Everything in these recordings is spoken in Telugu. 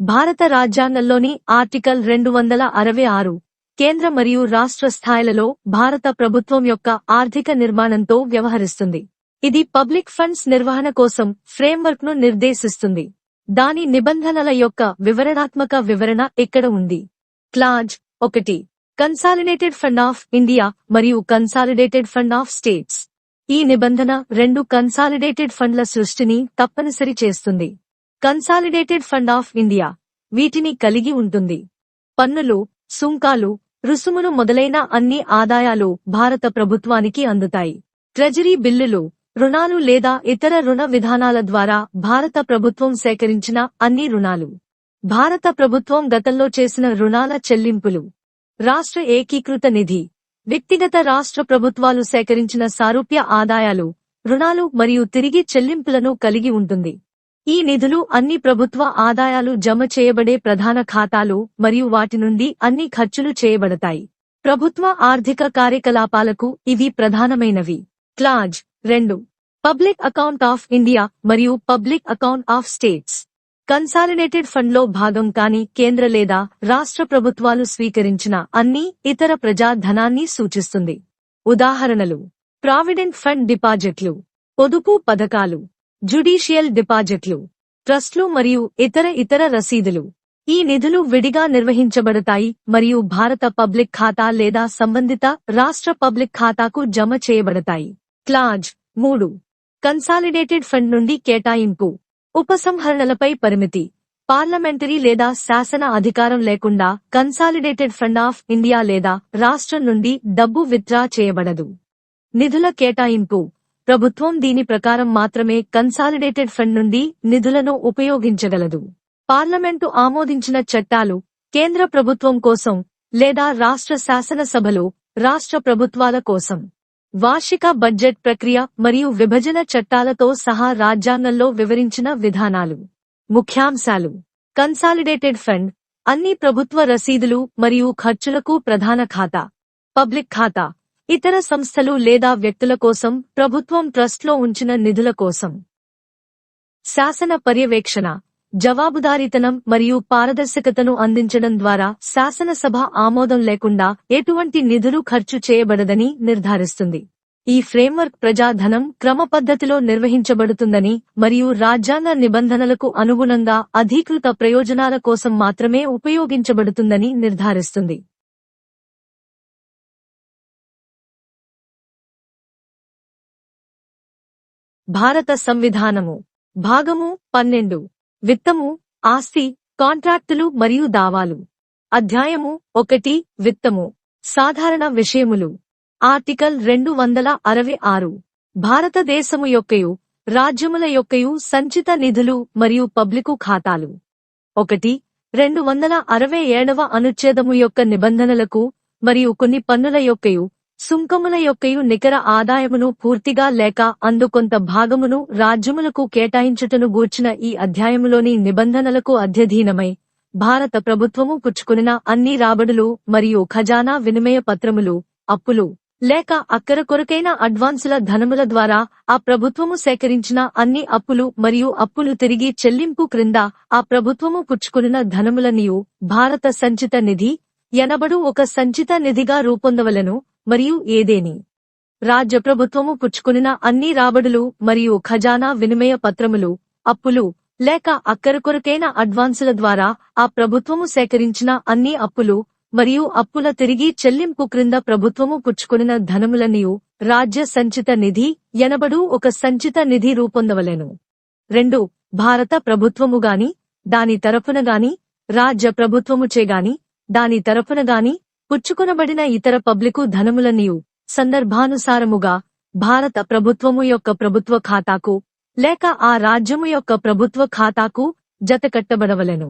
భారత రాజ్యాంగంలోని ఆర్టికల్ రెండు వందల అరవై ఆరు కేంద్ర మరియు రాష్ట్ర స్థాయిలలో భారత ప్రభుత్వం యొక్క ఆర్థిక నిర్మాణంతో వ్యవహరిస్తుంది. ఇది పబ్లిక్ ఫండ్స్ నిర్వహణ కోసం ఫ్రేమ్వర్క్ను నిర్దేశిస్తుంది. దాని నిబంధనల యొక్క వివరణాత్మక వివరణ ఇక్కడ ఉంది? క్లాజ్ ఒకటి కన్సాలిడేటెడ్ ఫండ్ ఆఫ్ ఇండియా మరియు కన్సాలిడేటెడ్ ఫండ్ ఆఫ్ స్టేట్స్. ఈ నిబంధన రెండు కన్సాలిడేటెడ్ ఫండ్ల సృష్టిని తప్పనిసరి చేస్తుంది. కన్సాలిడేటెడ్ ఫండ్ ఆఫ్ ఇండియా వీటిని కలిగి ఉంటుంది. పన్నులు సుంకాలు రుసుములు మొదలైన అన్ని ఆదాయాలు భారత ప్రభుత్వానికి అందుతాయి. ట్రెజరీ బిల్లులు రుణాలు లేదా ఇతర రుణ విధానాల ద్వారా భారత ప్రభుత్వం సేకరించిన అన్ని రుణాలు. భారత ప్రభుత్వం గతంలో చేసిన రుణాల చెల్లింపులు. రాష్ట్ర ఏకీకృత నిధి. వ్యక్తిగత రాష్ట్ర ప్రభుత్వాలు సేకరించిన సారూప్య ఆదాయాలు రుణాలు మరియు తిరిగి చెల్లింపులను కలిగి ఉంటుంది. ఈ నిధులు అన్ని ప్రభుత్వ ఆదాయాలు జమ చేయబడే ప్రధాన ఖాతాలు మరియు వాటి నుండి అన్ని ఖర్చులు చేయబడతాయి. ప్రభుత్వ ఆర్థిక కార్యకలాపాలకు ఇవి ప్రధానమైనవి. క్లాజ్ రెండు. పబ్లిక్ అకౌంట్ ఆఫ్ ఇండియా మరియు public account of states. Consolidated ఫండ్లో భాగం కాని కేంద్ర లేదా రాష్ట్ర ప్రభుత్వాలు స్వీకరించిన అన్ని ఇతర ప్రజా ధనాన్ని సూచిస్తుంది. ఉదాహరణలు. ప్రావిడెంట్ ఫండ్ డిపాజిట్లు. పొదుపు పథకాలు. జుడీషియల్ డిపాజిట్లు ట్రస్ట్లు మరియు ఇతర ఇతర రసీదులు. ఈ నిధులు విడిగా నిర్వహించబడతాయి మరియు భారత పబ్లిక్ ఖాతా లేదా సంబంధిత రాష్ట్ర పబ్లిక్ ఖాతాకు జమ చేయబడతాయి. క్లాజ్ మూడు. కన్సాలిడేటెడ్ ఫండ్ నుండి కేటాయింపు. ఉపసంహరణలపై పరిమితి. పార్లమెంటరీ లేదా శాసన అధికారం లేకుండా కన్సాలిడేటెడ్ ఫండ్ ఆఫ్ ఇండియా లేదా రాష్ట్రం నుండి డబ్బు విత్డ్రా చేయబడదు. నిధుల కేటాయింపు. ప్రభుత్వం దీని ప్రకారం మాత్రమే కన్సాలిడేటెడ్ ఫండ్ నుండి నిధులను ఉపయోగించగలదు. పార్లమెంటు ఆమోదించిన చట్టాలు కేంద్ర ప్రభుత్వం కోసం లేదా రాష్ట్ర శాసనసభలో రాష్ట్ర ప్రభుత్వాల కోసం. వార్షిక బడ్జెట్ ప్రక్రియ మరియు విభజన చట్టాలతో సహా రాజ్యాంగంలో వివరించిన విధానాలు. ముఖ్యాంశాలు. కన్సాలిడేటెడ్ ఫండ్ అన్ని ప్రభుత్వ రసీదులు మరియు ఖర్చులకు ప్రధాన ఖాతా. పబ్లిక్ ఖాతా. ఇతర సంస్థలు లేదా వ్యక్తుల కోసం ప్రభుత్వం ట్రస్ట్లో ఉంచిన నిధుల కోసం. శాసన పర్యవేక్షణ జవాబుదారీతనం మరియు పారదర్శకతను అందించడం ద్వారా శాసనసభ ఆమోదం లేకుండా ఎటువంటి నిధులు ఖర్చు చేయబడదని నిర్ధారిస్తుంది. ఈ ఫ్రేమ్వర్క్ ప్రజాధనం క్రమపద్ధతిలో నిర్వహించబడుతుందని మరియు రాజ్యాంగ నిబంధనలకు అనుగుణంగా అధీకృత ప్రయోజనాల కోసం మాత్రమే ఉపయోగించబడుతుందని నిర్ధారిస్తుంది. భారత సంవిధానము. భాగము పన్నెండు. విత్తము ఆస్తి కాంట్రాక్టులు మరియు దావాలు. అధ్యాయము ఒకటి. విత్తము. సాధారణ విషయములు. ఆర్టికల్ రెండు వందల అరవై ఆరు. భారతదేశము యొక్కయు రాజ్యముల యొక్కయు సంచిత నిధులు మరియు పబ్లికు ఖాతాలు. ఒకటి. రెండు వందల అరవై ఏడవ అనుచ్ఛేదము యొక్క నిబంధనలకు మరియు కొన్ని పన్నుల యొక్కయు సుంకముల యొక్కయు నికర ఆదాయమును పూర్తిగా లేక అందుకొంత భాగమును రాజ్యములకు కేటాయించుటను గూర్చిన ఈ అధ్యాయములోని నిబంధనలకు అధ్యధీనమై భారత ప్రభుత్వము పుచ్చుకునిన అన్ని రాబడులు మరియు ఖజానా వినిమయ పత్రములు అప్పులు లేక అక్కర కొరకైన అడ్వాన్సుల ధనముల ద్వారా ఆ ప్రభుత్వము సేకరించిన అన్ని అప్పులు మరియు అప్పులు తిరిగి చెల్లింపు క్రింద ఆ ప్రభుత్వము పుచ్చుకునిన ధనములనియు భారత సంచిత నిధి ఎనబడు ఒక సంచిత నిధిగా రూపొందవలను మరియు ఏదేని? రాజ్య ప్రభుత్వము పుచ్చుకునిన అన్ని రాబడులు మరియు ఖజానా వినిమయ పత్రములు అప్పులు లేక అక్కరకొరకైన అడ్వాన్సుల ద్వారా ఆ ప్రభుత్వము సేకరించిన అన్ని అప్పులు మరియు అప్పుల తిరిగి చెల్లింపు క్రింద ప్రభుత్వము పుచ్చుకునిన ధనములనియు రాజ్య సంచిత నిధి ఎనబడు ఒక సంచిత నిధి రూపొందవలెను. రెండు భారత ప్రభుత్వము గాని దాని తరఫున గాని రాజ్య ప్రభుత్వముచే గాని దాని తరఫున గాని పుచ్చుకొనబడిన ఇతర పబ్లికు ధనములనియు సందర్భానుసారముగా భారత ప్రభుత్వము యొక్క ప్రభుత్వ ఖాతాకు లేక ఆ రాజ్యము యొక్క ప్రభుత్వ ఖాతాకు జతకట్టబడవలెను.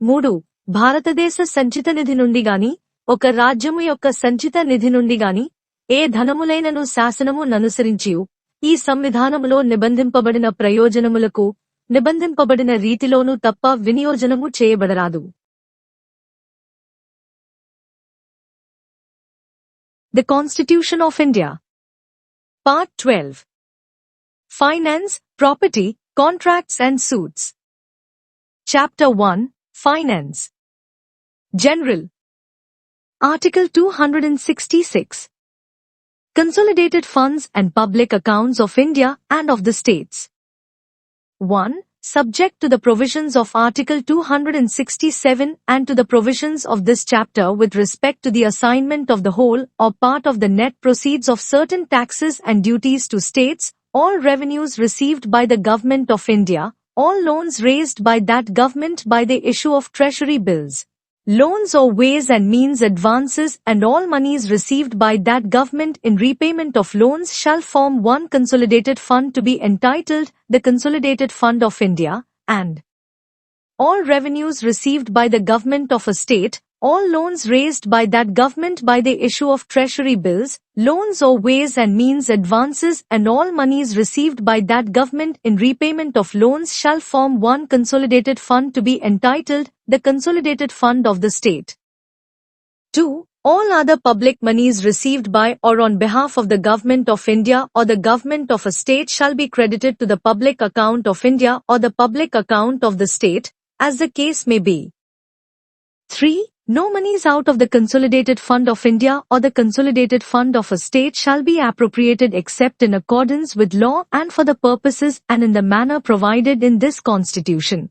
మూడు భారతదేశ సంచిత నిధి నుండి గాని ఒక రాజ్యము యొక్క సంచిత నిధి నుండి గాని ఏ ధనములైనను శాసనము ననుసరించియు. ఈ సంవిధానములో నిబంధింపబడిన ప్రయోజనములకు నిబంధింపబడిన రీతిలోనూ తప్ప వినియోజనము చేయబడరాదు. The Constitution of India. Part 12. Finance, Property, Contracts and Suits. Chapter 1. Finance. General. Article 266. Consolidated Funds and Public Accounts of India and of the States. 1. Subject to the provisions of Article 267 and to the provisions of this chapter with respect to the assignment of the whole or part of the net proceeds of certain taxes and duties to states, all revenues received by the Government of India, all loans raised by that government by the issue of treasury bills, loans or ways and means advances and all monies received by that government in repayment of loans shall form one consolidated fund to be entitled the Consolidated Fund of India, and all revenues received by the government of a state, all loans raised by that government by the issue of treasury bills, loans or ways and means advances and all monies received by that government in repayment of loans shall form one consolidated fund to be entitled the Consolidated Fund of the State. 2. All other public monies received by or on behalf of the Government of India or the Government of a state shall be credited to the public account of India or the public account of the state, as the case may be. 3. No monies out of the Consolidated Fund of India or the Consolidated Fund of a state shall be appropriated except in accordance with law and for the purposes and in the manner provided in this Constitution.